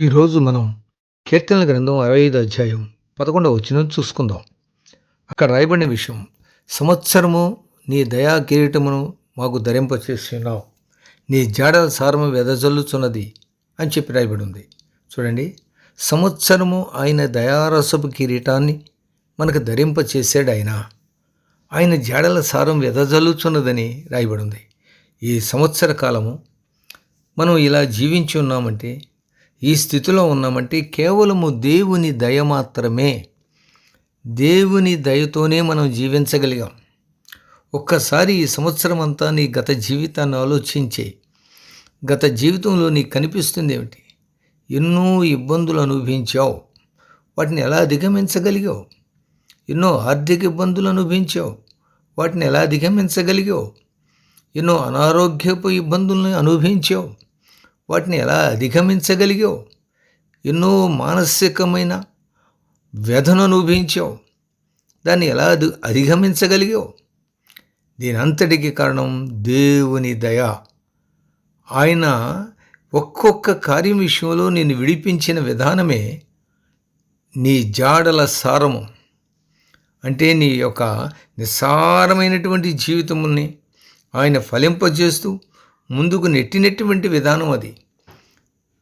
ఈరోజు మనం కీర్తనల గ్రంథం అరవై ఐదు అధ్యాయం పదకొండవ వచ్చిన చూసుకుందాం. అక్కడ రాయబడిన విషయం సంవత్సరము నీ దయా కిరీటమును మాకు ధరింపచేస్తున్నావు నీ జాడల సారము వెదజల్లుచున్నది అని చెప్పి రాయబడి ఉంది చూడండి సంవత్సరము ఆయన దయారసపు కిరీటాన్ని మనకు ధరింపచేసాడు ఆయన ఆయన జాడల సారం వెదజల్లుచున్నదని రాయబడి ఉంది ఈ సంవత్సర కాలము మనం ఇలా జీవించి ఉన్నామంటే ఈ స్థితిలో ఉన్నామంటే కేవలము దేవుని దయ మాత్రమే. దేవుని దయతోనే మనం జీవించగలిగాం. ఒక్కసారి ఈ సంవత్సరం అంతా నీ గత జీవితాన్ని ఆలోచించే. గత జీవితంలో నీకు కనిపిస్తుంది ఏమిటి? ఎన్నో ఇబ్బందులు అనుభవించావు. వాటిని ఎలా అధిగమించగలిగావు? ఎన్నో ఆర్థిక ఇబ్బందులు అనుభవించావు. వాటిని ఎలా అధిగమించగలిగావు? ఎన్నో అనారోగ్యపు ఇబ్బందులను అనుభవించావు. వాటిని ఎలా అధిగమించగలిగావు? ఎన్నో మానసికమైన వ్యధను అనుభవించావు. దాన్ని ఎలా అధిగమించగలిగావు? దీని అంతటికి కారణం దేవుని దయ. ఆయన ఒక్కొక్క కార్యం విషయంలో నేను విడిపించిన విధానమే నీ జాడల సారము. అంటే నీ యొక్క నిస్సారమైనటువంటి జీవితముని ఆయన ఫలింపజేస్తూ ముందుకు నెట్టినటువంటి విధానం అది.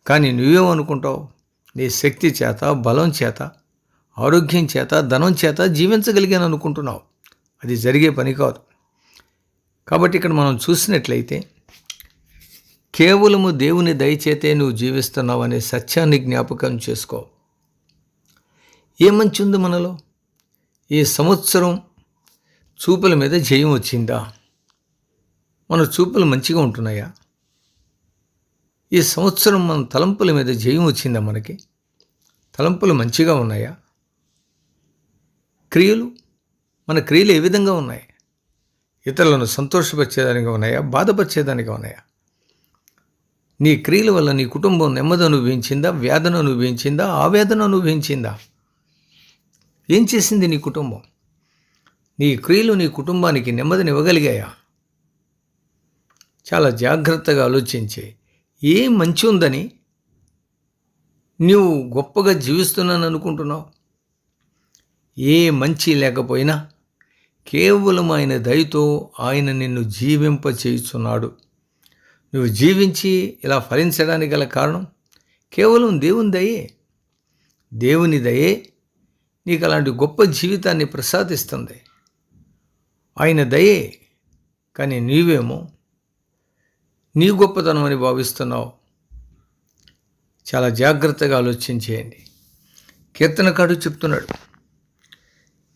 కానీ నువ్వేమనుకుంటావు నీ శక్తి చేత బలం చేత ఆరోగ్యం చేత ధనం చేత జీవించగలిగాను అనుకుంటున్నావు. అది జరిగే పని కాదు. కాబట్టి ఇక్కడ మనం చూసినట్లయితే కేవలము దేవుని దయచేతే నువ్వు జీవిస్తున్నావు అనే సత్యాన్ని జ్ఞాపకం చేసుకో. ఏ మంచి ఉంది మనలో? ఈ సంవత్సరం చూపుల మీద జయం వచ్చిందా? మన చూపులు మంచిగా ఉంటున్నాయా? ఈ సంవత్సరం మన తలంపుల మీద జయం వచ్చిందా మనకి? తలంపులు మంచిగా ఉన్నాయా? క్రియలు? మన క్రియలు ఏ విధంగా ఉన్నాయి? ఇతరులను సంతోషపరిచేదానిగా ఉన్నాయా? బాధపరిచేదానిగా ఉన్నాయా? నీ క్రియల వల్ల నీ కుటుంబం నెమ్మది అనుభవించిందా? వేదన అనుభవించిందా? ఆవేదన అనుభవించిందా? ఏం చేసింది నీ కుటుంబం? నీ క్రియలు నీ కుటుంబానికి నెమ్మదినివ్వగలిగాయా? చాలా జాగ్రత్తగా ఆలోచించి. ఏ మంచి ఉందని నువ్వు గొప్పగా జీవిస్తున్నాను అనుకుంటున్నావు? ఏ మంచి లేకపోయినా కేవలం ఆయన దయతో ఆయన నిన్ను జీవింప చేయుచున్నాడు. నువ్వు జీవించి ఇలా ఫలించడానికి గల కారణం కేవలం దేవుని దయే. దేవుని దయే నీకు అలాంటి గొప్ప జీవితాన్ని ప్రసాదిస్తుంది. ఆయన దయే కానీ నీవేమో నీ గొప్పతనం అని భావిస్తున్నావు. చాలా జాగ్రత్తగా ఆలోచించేయండి కీర్తనకాడు చెప్తున్నాడు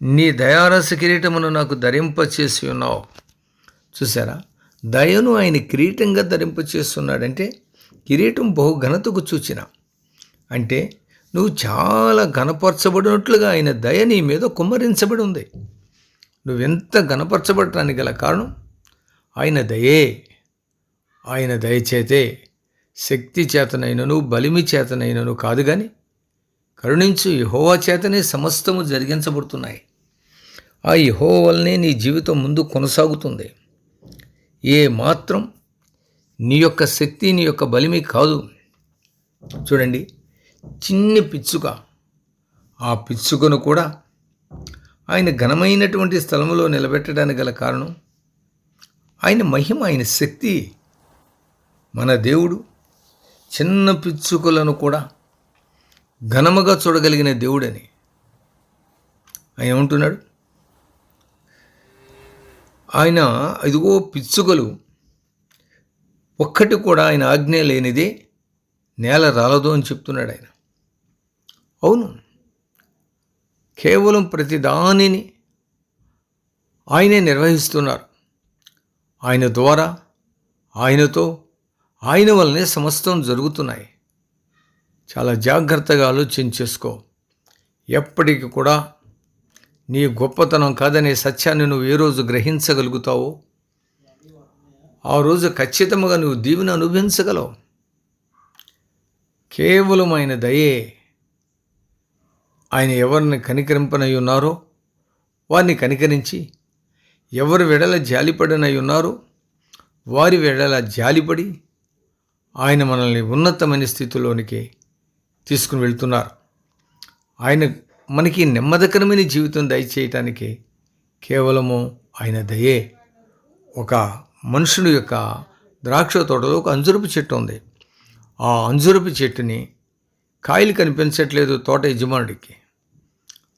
నీ దయారస కిరీటమును నాకు ధరింపచేసి ఉన్నావు. చూసారా దయను ఆయన కిరీటంగా ధరింపచేస్తున్నాడంటే కిరీటం బహు ఘనతకు చూచిన అంటే నువ్వు చాలా ఘనపరచబడినట్లుగా ఆయన దయ నీ మీద కుమ్మరించబడి ఉంది. నువ్వెంత ఘనపరచబడటానికి గల కారణం? ఆయన దయే. ఆయన దయచేతే శక్తి చేతనైనను బలిమి చేతనైనను కాదు కానీ కరుణించు యహోవా చేతనే సమస్తము జరిగించబడుతున్నాయి. ఆ యహో వల్లనే నీ జీవితం ముందు కొనసాగుతుంది. ఏ మాత్రం నీ యొక్క శక్తి నీ యొక్క బలిమి కాదు. చూడండి చిన్ని పిచ్చుక. ఆ పిచ్చుకను కూడా ఆయన ఘనమైనటువంటి స్థలంలో నిలబెట్టడానికి గల కారణం ఆయన మహిమ ఆయన శక్తి మన దేవుడు చిన్న పిచ్చుకలను కూడా ఘనముగా చూడగలిగిన దేవుడని. ఆయన ఏమంటున్నాడు? ఆయన ఇదిగో పిచ్చుకలు ఒక్కటి కూడా ఆయన ఆజ్ఞ లేనిదే నేల రాలదు అని చెప్తున్నాడు ఆయన. అవును. కేవలం ప్రతి దానిని ఆయనే నిర్వహిస్తున్నారు. ఆయన ద్వారా ఆయనతో ఆయన వల్లనే సమస్తం జరుగుతున్నాయి. చాలా జాగ్రత్తగా ఆలోచన చేసుకో. ఎప్పటికీ కూడా నీ గొప్పతనం కాదనే సత్యాన్ని నువ్వు ఏ రోజు గ్రహించగలుగుతావో ఆ రోజు ఖచ్చితంగా నువ్వు దీవిని అనుభవించగలవు. కేవలం ఆయన దయే ఆయన ఎవరిని కనికరింపనై ఉన్నారో వారిని కనికరించి ఎవరు వెడల జాలిపడనై ఉన్నారో వారి వెడల జాలిపడి ఆయన మనల్ని ఉన్నతమైన స్థితిలోనికి తీసుకుని వెళ్తున్నారు. ఆయన మనకి నెమ్మదికరమైన జీవితం దయచేయటానికి కేవలము ఆయన దయే. ఒక మనుషుని యొక్క ద్రాక్ష తోటలో ఒక అంజురపు చెట్టు ఉంది. ఆ అంజురపు చెట్టుని కాయలు కనిపించట్లేదు తోట యజమానుడికి.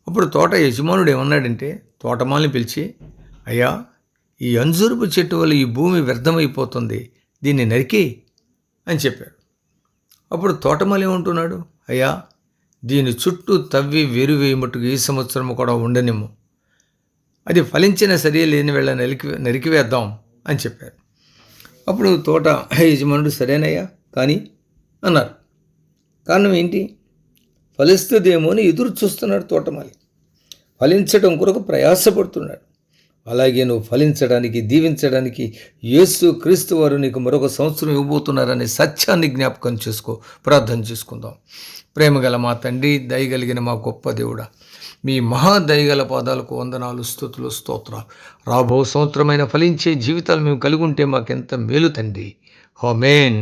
అప్పుడు తోట యజమానుడు ఏమన్నాడంటే తోటమాలని పిలిచి అయ్యా ఈ అంజూరపు చెట్టు వల్ల ఈ భూమి వ్యర్థమైపోతుంది. దీన్ని నరికి అని చెప్పాడు. అప్పుడు తోటమాలి ఏమంటున్నాడు? అయ్యా దీని చుట్టూ తవ్వి వేరువేయమట్టుకు ఈ సంవత్సరం కూడా ఉండనిమ్ము. అది ఫలించిన సరే లేని వేళ నరికి నరికివేద్దాం అని చెప్పారు అప్పుడు తోట యజమానుడు సరేనయ్యా కానీ అన్నారు. కారణం ఏంటి? ఫలిస్తుందేమో అని ఎదురు చూస్తున్నాడు తోటమాలి ఫలించడం కొరకు ప్రయాసపడుతున్నాడు. అలాగే నువ్వు ఫలించడానికి దీవించడానికి యేసు క్రీస్తు వారు నీకు మరొక సంవత్సరం ఇవ్వబోతున్నారనే సత్యాన్ని జ్ఞాపకం చేసుకో ప్రార్థన చేసుకుందాం. ప్రేమగల మా తండ్రి దయగలిగిన మా గొప్ప దేవుడా మీ మహా దయగల పాదాలకు వందనాలు స్థుతులు స్తోత్ర రాబో సంవత్సరమైన ఫలించే జీవితాలు మేము కలిగి ఉంటే మాకెంత మేలు తండ్రి. హోమేన్